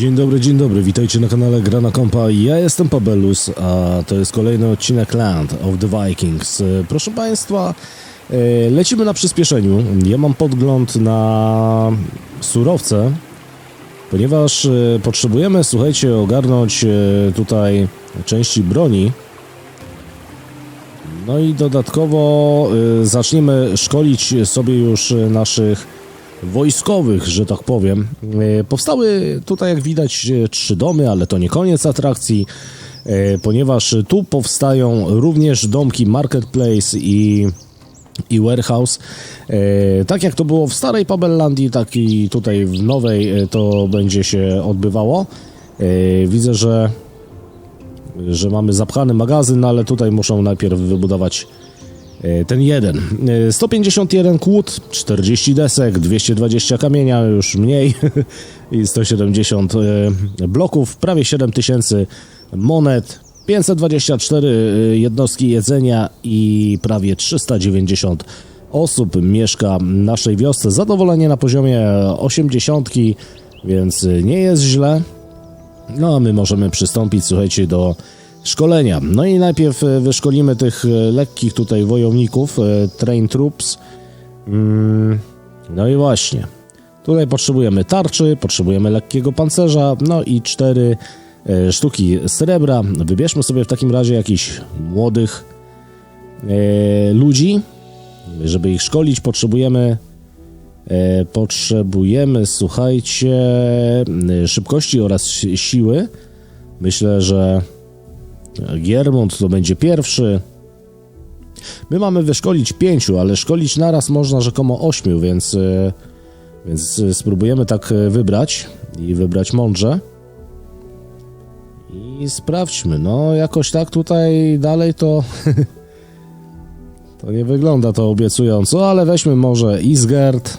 Dzień dobry, dzień dobry, witajcie na kanale Grana Kompa. Ja jestem Pabelus, a to jest kolejny odcinek Land of the Vikings. Proszę Państwa, e, lecimy na przyspieszeniu. Ja mam podgląd na surowce, ponieważ e, potrzebujemy, słuchajcie, ogarnąć e, tutaj części broni. No i dodatkowo zaczniemy szkolić sobie już naszych wojskowych, że tak powiem. Y, powstały tutaj, jak widać, y, trzy domy, ale to nie koniec atrakcji, y, ponieważ tu powstają również domki Marketplace i i warehouse. E, tak jak to było w starej Pabellandii, tak i tutaj w nowej e, to będzie się odbywało. E, widzę, że że mamy zapchany magazyn, no ale tutaj muszą najpierw wybudować e, ten jeden. E, 151 kłód, 40 desek, 220 kamienia, już mniej i 170 e, bloków, prawie 7000 monet, 524 e, jednostki jedzenia i prawie 390 osób mieszka w naszej wiosce. Zadowolenie na poziomie 80, więc nie jest źle. No a my możemy przystąpić, słuchajcie, do szkolenia. No i najpierw e, wyszkolimy tych e, lekkich tutaj wojowników, e, train troops. Mm, No i właśnie. Tutaj potrzebujemy tarczy, potrzebujemy lekkiego pancerza, no i cztery sztuki srebra. Wybierzmy sobie w takim razie jakichś młodych ludzi. Żeby ich szkolić, potrzebujemy potrzebujemy, słuchajcie, szybkości oraz si- siły. Myślę, że Giermont to będzie pierwszy. My mamy wyszkolić pięciu, ale szkolić naraz można rzekomo ośmiu, więc, e, więc e, spróbujemy tak e, wybrać i wybrać mądrze. I sprawdźmy. No, jakoś tak tutaj dalej to. To nie wygląda to obiecująco, ale weźmy może Isgard.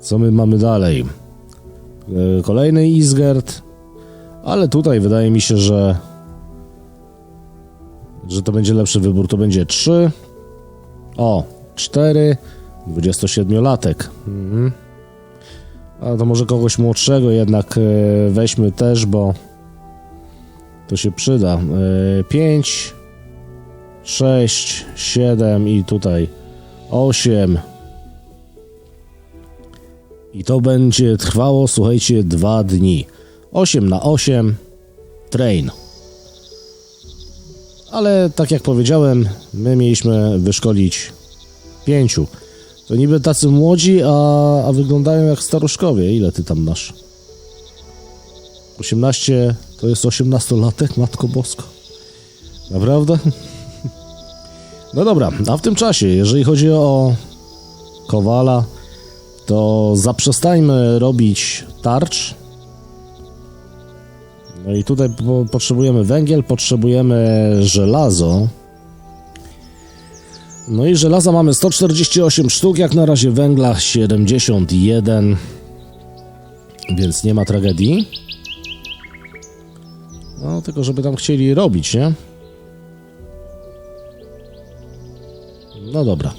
Co my mamy dalej? Kolejny Isgard. Ale tutaj wydaje mi się, że że to będzie lepszy wybór. To będzie 3. O, 4. 27-latek. Mhm. A to może kogoś młodszego jednak e, weźmy też, bo to się przyda. 5. 6, 7 i tutaj 8. I to będzie trwało, słuchajcie, dwa dni. 8 na 8 train. Ale tak jak powiedziałem, my mieliśmy wyszkolić pięciu. To niby tacy młodzi, a, a wyglądają jak staruszkowie. Ile ty tam masz? 18 to jest 18-latek, matko bosko. Naprawdę? No dobra, a w tym czasie, jeżeli chodzi o Kowala, to zaprzestańmy robić tarcz. No i tutaj po, potrzebujemy węgiel, potrzebujemy żelazo. No i żelaza mamy 148 sztuk, jak na razie węgla 71. Więc nie ma tragedii. No, tylko żeby tam chcieli robić, nie? No dobra.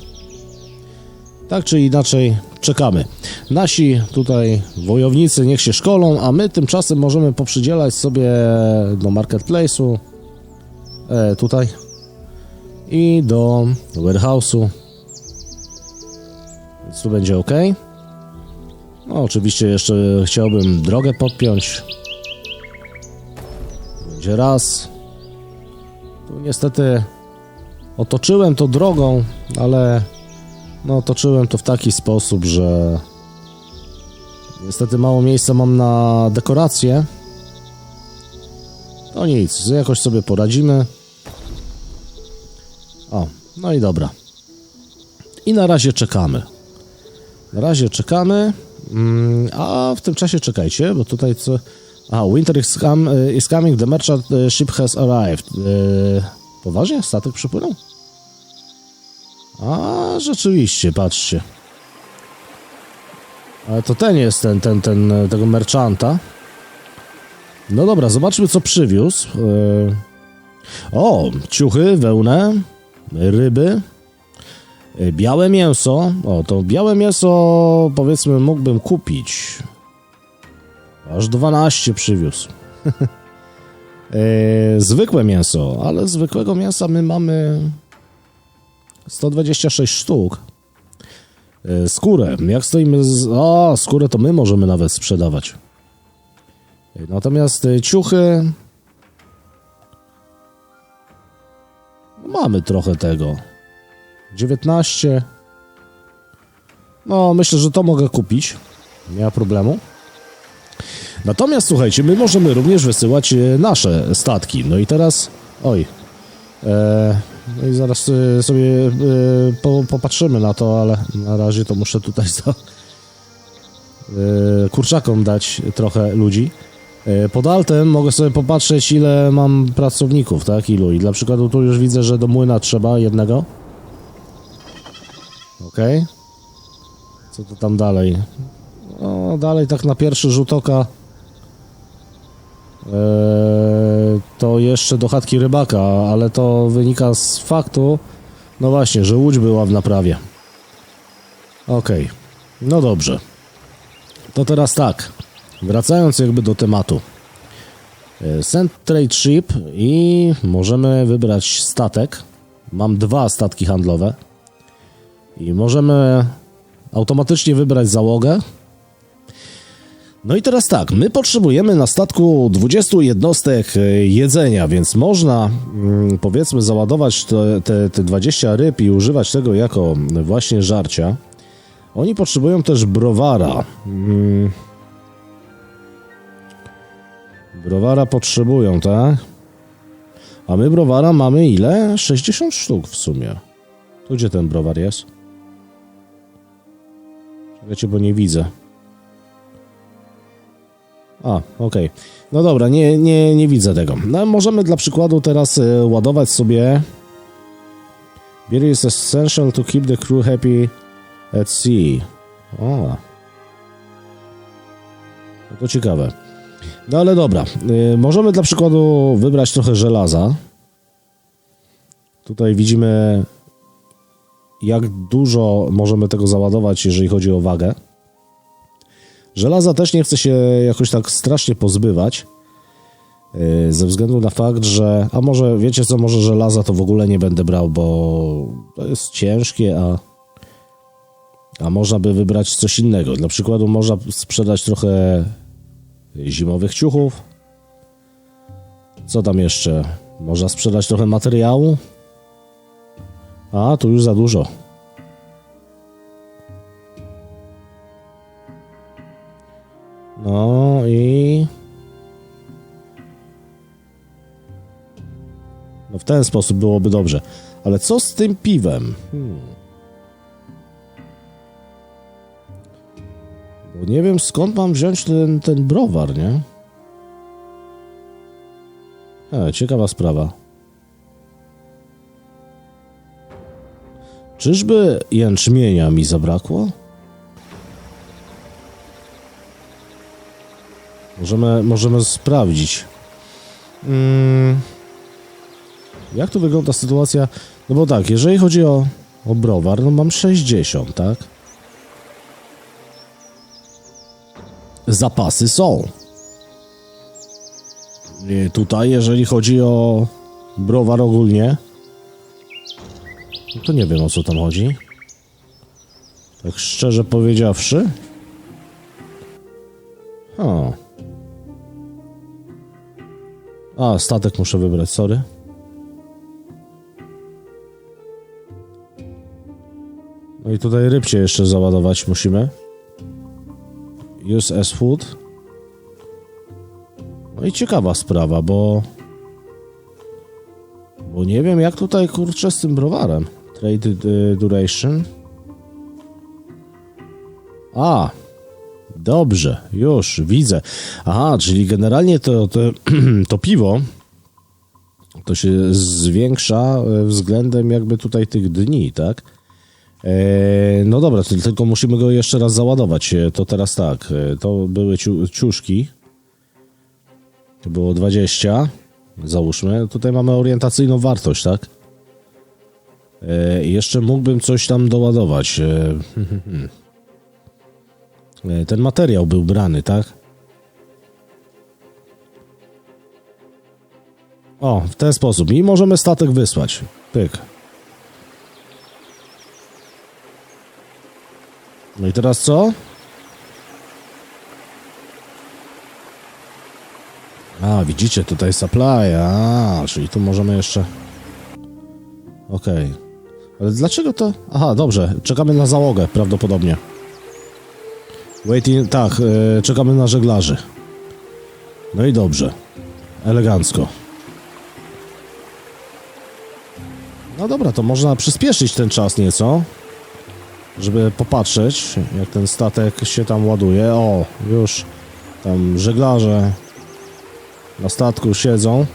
Tak czy inaczej, czekamy. Nasi tutaj wojownicy niech się szkolą, a my tymczasem możemy poprzydzielać sobie do marketplace'u e, tutaj i do warehouse'u. Więc tu będzie ok. No, oczywiście jeszcze chciałbym drogę podpiąć. Będzie raz. Tu niestety Otoczyłem to drogą, ale no otoczyłem to w taki sposób, że niestety mało miejsca mam na dekoracje. No nic, jakoś sobie poradzimy. O, no i dobra. I na razie czekamy. Na razie czekamy, mm, a w tym czasie czekajcie, bo tutaj co... A, winter is, com, is coming, the merchant e, ship has arrived. E, Poważnie? Statek przypłynął? A, rzeczywiście, patrzcie. Ale to ten jest ten, ten, ten, e, tego merchanta. No dobra, zobaczmy co przywiózł. Yy... O, ciuchy, wełnę, ryby, yy, białe mięso. O, to białe mięso powiedzmy mógłbym kupić. Aż 12 przywiózł. e, zwykłe mięso, ale zwykłego mięsa my mamy 126 sztuk. E, skórę, jak stoimy z... O, skórę to my możemy nawet sprzedawać. E, Natomiast e, ciuchy... Mamy trochę tego. 19. No, myślę, że to mogę kupić. Nie ma problemu. Natomiast słuchajcie, my możemy również wysyłać nasze statki. No i teraz. Oj. E, no i zaraz e, sobie e, po, popatrzymy na to, ale na razie to muszę tutaj za, e, kurczakom dać trochę ludzi. E, Pod altem mogę sobie popatrzeć, ile mam pracowników, tak? Ilu. I dla przykładu tu już widzę, że do młyna trzeba jednego. Okej. Co to tam dalej? No, dalej tak na pierwszy rzut oka e, to jeszcze do chatki rybaka, ale to wynika z faktu, no właśnie, że łódź była w naprawie. Okej, no dobrze. To teraz tak, wracając jakby do tematu. E, Send trade ship i możemy wybrać statek. Mam dwa statki handlowe. I możemy automatycznie wybrać załogę. No i teraz tak, my potrzebujemy na statku 20 jednostek e, jedzenia, więc można mm, powiedzmy załadować te, te, te 20 ryb i używać tego jako właśnie żarcia. Oni potrzebują też browara. Mm. Browara potrzebują, tak? A my browara mamy ile? 60 sztuk w sumie. Tu gdzie ten browar jest? Czekajcie, bo nie widzę. A, okej. No dobra, nie, nie, nie widzę tego. No, możemy dla przykładu teraz e, ładować sobie. Beer is essential to keep the crew happy at sea. O. No to ciekawe. No ale dobra. E, możemy dla przykładu wybrać trochę żelaza. Tutaj widzimy jak dużo możemy tego załadować, jeżeli chodzi o wagę. Żelaza też nie chce się jakoś tak strasznie pozbywać. yy, Ze względu na fakt, że. A może wiecie co, może żelaza to w ogóle nie będę brał, bo to jest ciężkie, a. A można by wybrać coś innego. Dla przykładu można sprzedać trochę zimowych ciuchów. Co tam jeszcze? Można sprzedać trochę materiału. A, tu już za dużo. No i. No w ten sposób byłoby dobrze. Ale co z tym piwem? Hmm. Bo nie wiem skąd mam wziąć ten, ten browar, nie? E, ciekawa sprawa. Czyżby jęczmienia mi zabrakło? Możemy, możemy sprawdzić. Mm. Jak tu wygląda sytuacja? No bo tak, jeżeli chodzi o, o browar, no mam 60, tak? Zapasy są. I tutaj, jeżeli chodzi o browar ogólnie, no to nie wiem o co tam chodzi. Tak szczerze powiedziawszy. O. A, statek muszę wybrać, sorry. No i tutaj rybcie jeszcze załadować musimy. Use as food. No i ciekawa sprawa, bo... Bo nie wiem jak tutaj kurczę z tym browarem. Trade y, duration. A, dobrze, już widzę. Aha, czyli generalnie to, to, to piwo to się zwiększa e, względem jakby tutaj tych dni, tak? E, no dobra, tylko musimy go jeszcze raz załadować. E, To teraz tak, to były ciu, ciuszki. To było 20, załóżmy. Tutaj mamy orientacyjną wartość, tak? Jeszcze mógłbym coś tam doładować. E, ten materiał był brany, tak? O, w ten sposób. I możemy statek wysłać. Pyk. No i teraz co? A, widzicie, tutaj supply, a, czyli tu możemy jeszcze... Okej. Okay. Ale dlaczego to... Aha, dobrze, czekamy na załogę prawdopodobnie. Waiting, tak, e, czekamy na żeglarzy. No i dobrze. Elegancko. No dobra, to można przyspieszyć ten czas nieco. Żeby popatrzeć, jak ten statek się tam ładuje. O, już tam żeglarze na statku siedzą.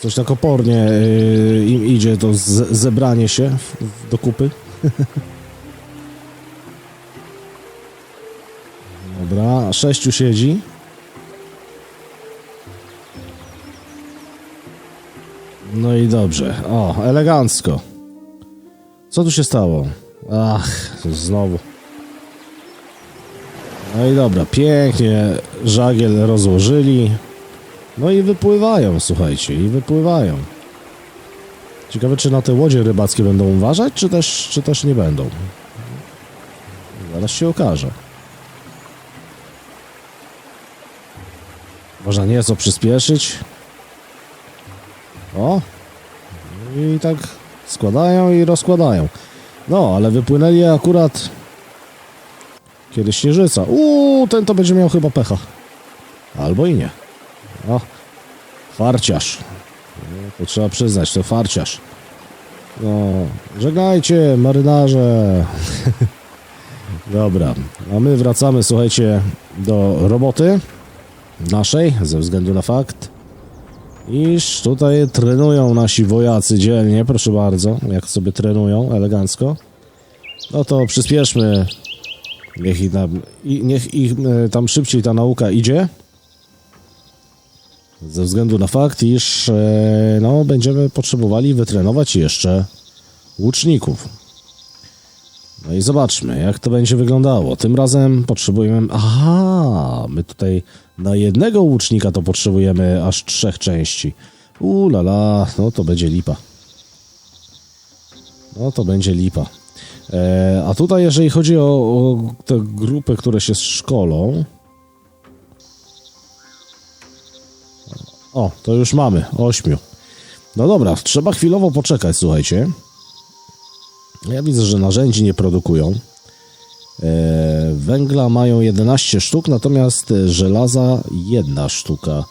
Coś tak opornie yy, im idzie to zebranie się w, w, do kupy. Dobra, sześciu siedzi. No i dobrze. O, elegancko. Co tu się stało? Ach, znowu. No i dobra, pięknie żagiel rozłożyli. No i wypływają, słuchajcie, i wypływają. Ciekawe, czy na te łodzie rybackie będą uważać, czy też, czy też nie będą. Zaraz się okaże. Można nieco przyspieszyć. O! I tak składają i rozkładają. No, ale wypłynęli akurat kiedy śnieżyca. Uuu, ten to będzie miał chyba pecha. Albo i nie. O, farciarz. To trzeba przyznać, to farciarz. No, żegnajcie, marynarze. Dobra, a my wracamy, słuchajcie, do roboty naszej, ze względu na fakt, iż tutaj trenują nasi wojacy dzielnie, proszę bardzo, jak sobie trenują elegancko. No to przyspieszmy, niech ich tam, niech ich e, tam szybciej ta nauka idzie. Ze względu na fakt, iż e, no, będziemy potrzebowali wytrenować jeszcze łuczników. No i zobaczmy, jak to będzie wyglądało. Tym razem potrzebujemy. Aha, my tutaj na jednego łucznika to potrzebujemy aż trzech części. Ulala, no to będzie lipa. No to będzie lipa. E, a tutaj, jeżeli chodzi o, o te grupy, które się szkolą. O, to już mamy, ośmiu. No dobra, trzeba chwilowo poczekać, słuchajcie. Ja widzę, że narzędzi nie produkują. E, węgla mają 11 sztuk, natomiast e, żelaza jedna sztuka.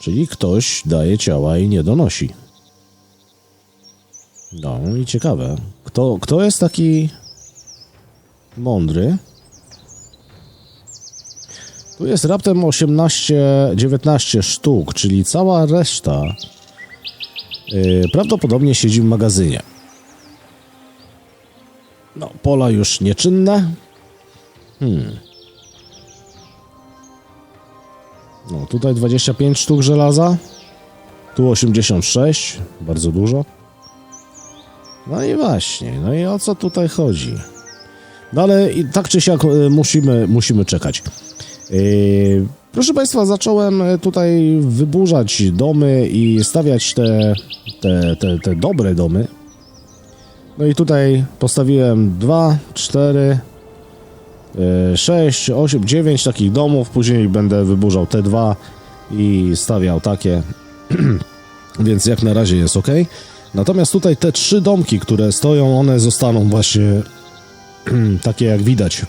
Czyli ktoś daje ciała i nie donosi. No i ciekawe. Kto, kto jest taki mądry? Tu jest raptem 18, 19 sztuk, czyli cała reszta yy, prawdopodobnie siedzi w magazynie. No, pola już nieczynne. Hmm. No, tutaj 25 sztuk żelaza. Tu 86, bardzo dużo. No i właśnie, no i o co tutaj chodzi? No ale i tak czy siak e, musimy, musimy czekać. Yy, proszę Państwa, zacząłem e, tutaj wyburzać domy i stawiać te, te, te, te dobre domy. No i tutaj postawiłem 2, 4, 6, 8, 9 takich domów. Później będę wyburzał te dwa i stawiał takie. Więc jak na razie jest ok. Natomiast tutaj te trzy domki, które stoją, one zostaną właśnie takie jak widać.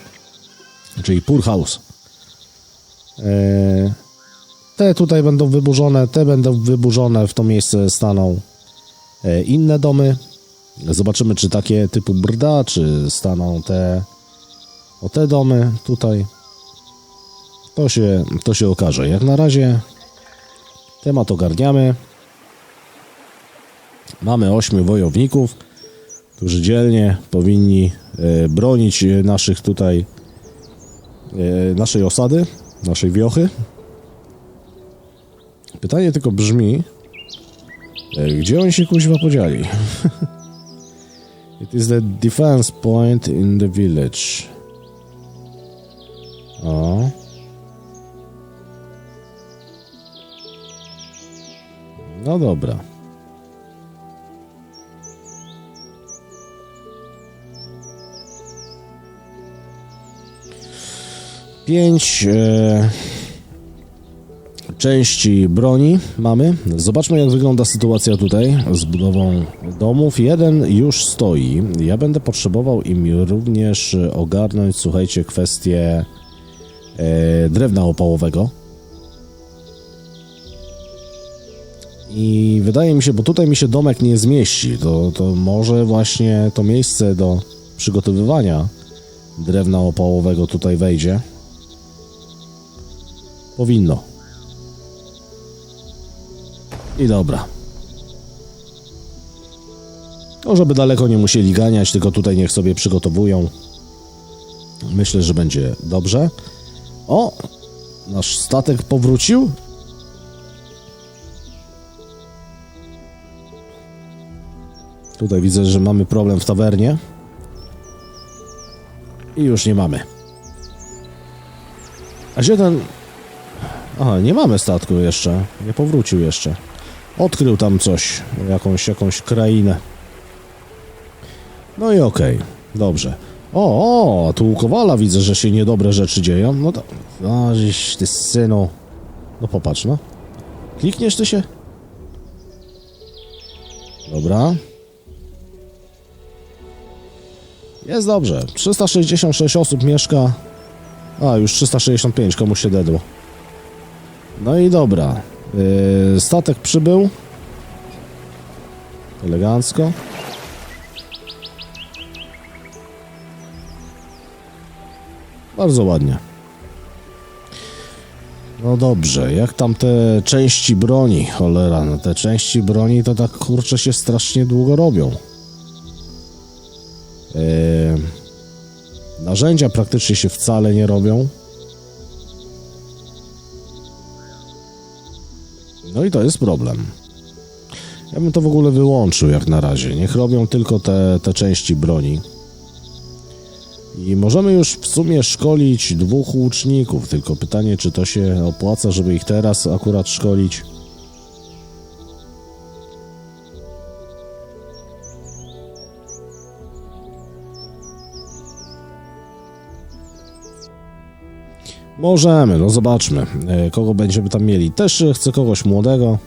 Czyli poor house. E, Te tutaj będą wyburzone, te będą wyburzone, w to miejsce staną e, inne domy. Zobaczymy, czy takie typu brda, czy staną te o te domy tutaj. To się, to się okaże. Jak na razie temat ogarniamy. Mamy ośmiu wojowników, którzy dzielnie powinni e, bronić naszych tutaj e, naszej osady, naszej wiochy. Pytanie tylko brzmi, e, gdzie oni się kuźwa podzieli? It is the defense point in the village. O. No dobra. Pięć e, części broni mamy. Zobaczmy, jak wygląda sytuacja tutaj z budową domów. Jeden już stoi. Ja będę potrzebował im również ogarnąć, słuchajcie, kwestię e, drewna opałowego. I wydaje mi się, bo tutaj mi się domek nie zmieści, to, to może właśnie to miejsce do przygotowywania drewna opałowego tutaj wejdzie. Powinno. I dobra. No, żeby daleko nie musieli ganiać, tylko tutaj niech sobie przygotowują. Myślę, że będzie dobrze. O! Nasz statek powrócił. Tutaj widzę, że mamy problem w tawernie. I już nie mamy. A gdzie ten... Aha, nie mamy statku jeszcze. Nie powrócił jeszcze. Odkrył tam coś. Jakąś, jakąś krainę. No i okej. Dobrze. O, o, tu u Kowala widzę, że się niedobre rzeczy dzieją. No to... A, żeś ty synu. No popatrz, no. Klikniesz ty się? Dobra. Jest dobrze. 366 osób mieszka. A, już 365, komuś się dedło. No i dobra. Yy, statek przybył. Elegancko. Bardzo ładnie. No dobrze, jak tam te części broni, cholera, no te części broni to tak kurczę się strasznie długo robią. Yy, narzędzia praktycznie się wcale nie robią. No i to jest problem. Ja bym to w ogóle wyłączył jak na razie. Niech robią tylko te, te części broni. I możemy już w sumie szkolić dwóch łuczników, tylko pytanie, czy to się opłaca, żeby ich teraz akurat szkolić. Możemy, no zobaczmy, e, kogo będziemy tam mieli. Też e, chcę kogoś młodego.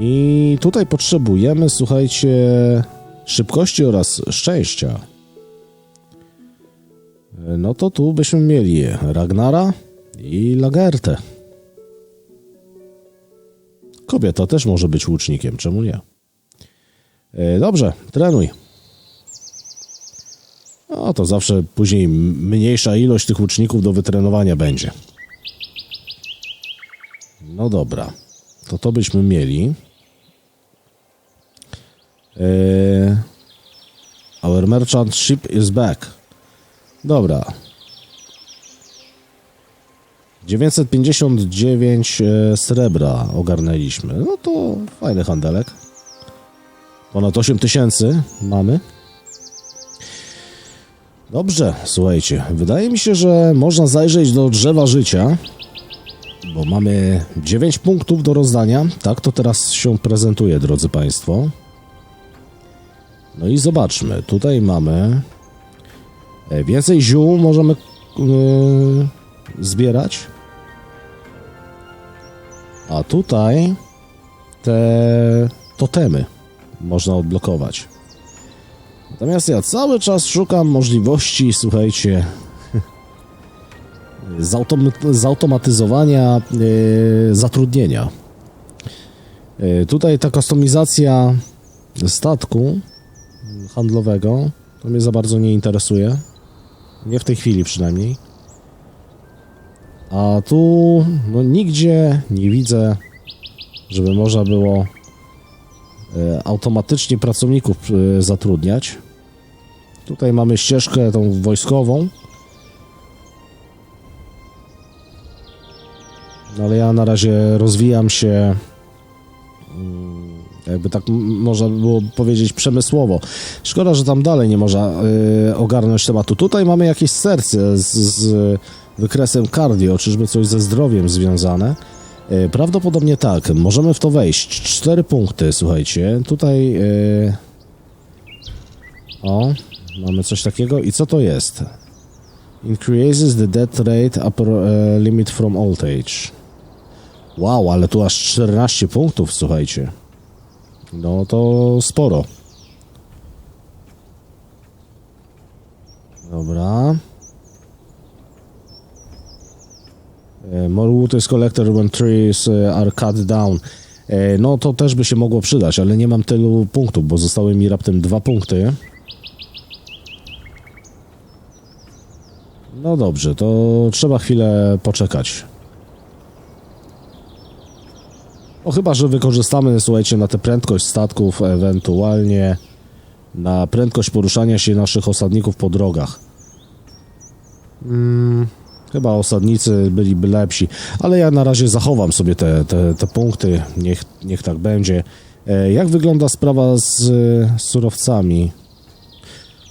I tutaj potrzebujemy, słuchajcie, szybkości oraz szczęścia. E, No to tu byśmy mieli Ragnara i Lagertę. Kobieta też może być łucznikiem, czemu nie? Dobrze, trenuj. No to zawsze później mniejsza ilość tych łuczników do wytrenowania będzie. No dobra, to to byśmy mieli. Eee, our merchant ship is back. Dobra. 959 e, srebra ogarnęliśmy. No to fajny handelek. Ponad 8 tysięcy mamy. Dobrze, słuchajcie, wydaje mi się, że można zajrzeć do drzewa życia, bo mamy 9 punktów do rozdania. Tak to teraz się prezentuje, drodzy Państwo. No i zobaczmy, tutaj mamy e, więcej ziół możemy yy, zbierać. A tutaj te totemy można odblokować. Natomiast ja cały czas szukam możliwości, słuchajcie, zautom- zautomatyzowania yy, zatrudnienia. Yy, tutaj ta kustomizacja statku handlowego to mnie za bardzo nie interesuje. Nie w tej chwili przynajmniej. A tu no, nigdzie nie widzę, żeby można było e, automatycznie pracowników e, zatrudniać. Tutaj mamy ścieżkę tą wojskową. No ale ja na razie rozwijam się mm, jakby tak można by było powiedzieć przemysłowo. Szkoda, że tam dalej nie można y, ogarnąć tematu. Tutaj mamy jakieś serce z, z wykresem cardio, czyżby coś ze zdrowiem związane. E, Prawdopodobnie tak. Możemy w to wejść. Cztery punkty, słuchajcie. Tutaj... E... O, mamy coś takiego. I co to jest? Increases the death rate upper e, limit from old age. Wow, ale tu aż 14 punktów, słuchajcie. No to sporo. Dobra. E, More wood is collected when trees e, are cut down. E, No to też by się mogło przydać, ale nie mam tylu punktów, bo zostały mi raptem dwa punkty. No dobrze, to trzeba chwilę poczekać. No chyba, że wykorzystamy, słuchajcie, na tę prędkość statków, ewentualnie na prędkość poruszania się naszych osadników po drogach. Mm, chyba osadnicy byliby lepsi, ale ja na razie zachowam sobie te, te, te punkty, niech, niech tak będzie. E, jak wygląda sprawa z, z surowcami?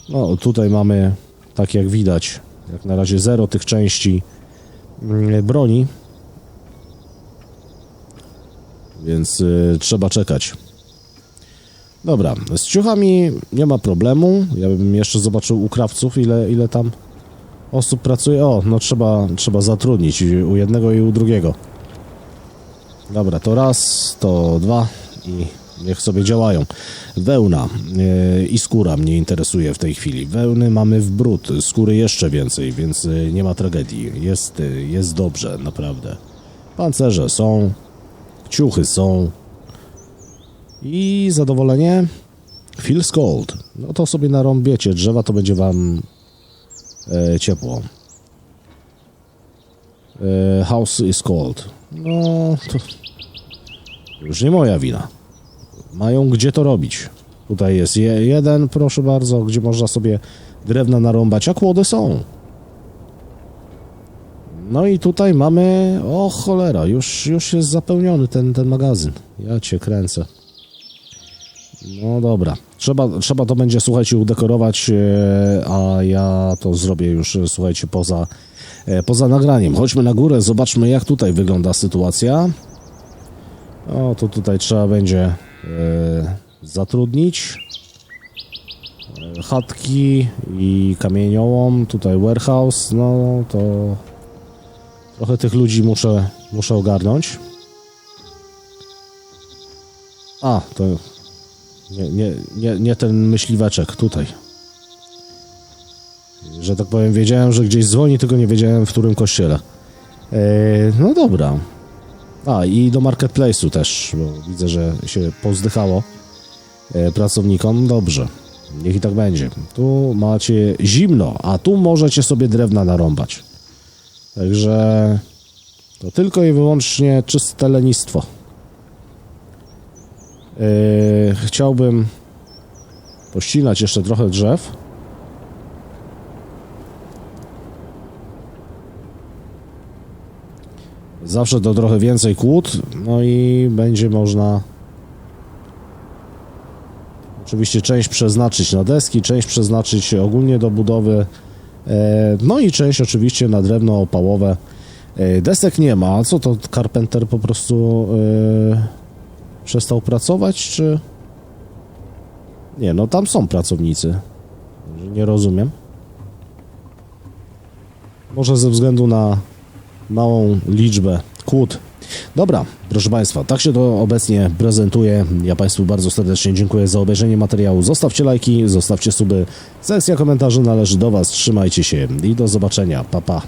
No tutaj mamy, tak jak widać, jak na razie zero tych części mm, broni. Więc y, trzeba czekać. Dobra, z ciuchami nie ma problemu. Ja bym jeszcze zobaczył u krawców, ile, ile tam osób pracuje. O, no trzeba, trzeba zatrudnić u jednego i u drugiego. Dobra, to raz, to dwa i niech sobie działają. Wełna yy, i skóra mnie interesuje w tej chwili. Wełny mamy w brud, skóry jeszcze więcej, więc yy, nie ma tragedii. Jest, yy, jest dobrze, naprawdę. Pancerze są, ciuchy są. I zadowolenie? Feels cold. No to sobie narąbiecie drzewa, to będzie wam e, ciepło. E, house is cold. No, to już nie moja wina. Mają gdzie to robić. Tutaj jest je, jeden, proszę bardzo, gdzie można sobie drewna narąbać, a kłody są. No i tutaj mamy, o cholera, już, już jest zapełniony ten, ten magazyn. Ja cię kręcę. No dobra, trzeba, trzeba to będzie, słuchajcie, udekorować, e, a ja to zrobię już, e, słuchajcie, poza, e, poza nagraniem. Chodźmy na górę, zobaczmy jak tutaj wygląda sytuacja. O, to tutaj trzeba będzie zatrudnić chatki i kamieniołom, tutaj warehouse, no to trochę tych ludzi muszę, muszę ogarnąć. A, to nie, nie, nie, nie ten myśliweczek tutaj. Że tak powiem, wiedziałem, że gdzieś dzwoni, tylko nie wiedziałem w którym kościele. E, no dobra. A i do marketplace'u też, bo widzę, że się pozdychało e, pracownikom. Dobrze, niech i tak będzie. Tu macie zimno, a tu możecie sobie drewna narąbać. Także to tylko i wyłącznie czyste lenistwo. Yy, chciałbym pościnać jeszcze trochę drzew. Zawsze to trochę więcej kłód, no i będzie można oczywiście część przeznaczyć na deski, część przeznaczyć ogólnie do budowy, e, no i część oczywiście na drewno opałowe. E, Desek nie ma, co to Carpenter po prostu e, przestał pracować, czy... Nie, no tam są pracownicy. Nie rozumiem. Może ze względu na małą liczbę kłód. Dobra, proszę Państwa, tak się to obecnie prezentuje. Ja Państwu bardzo serdecznie dziękuję za obejrzenie materiału. Zostawcie lajki, zostawcie suby. Sekcja komentarzy należy do Was. Trzymajcie się i do zobaczenia. Pa, pa.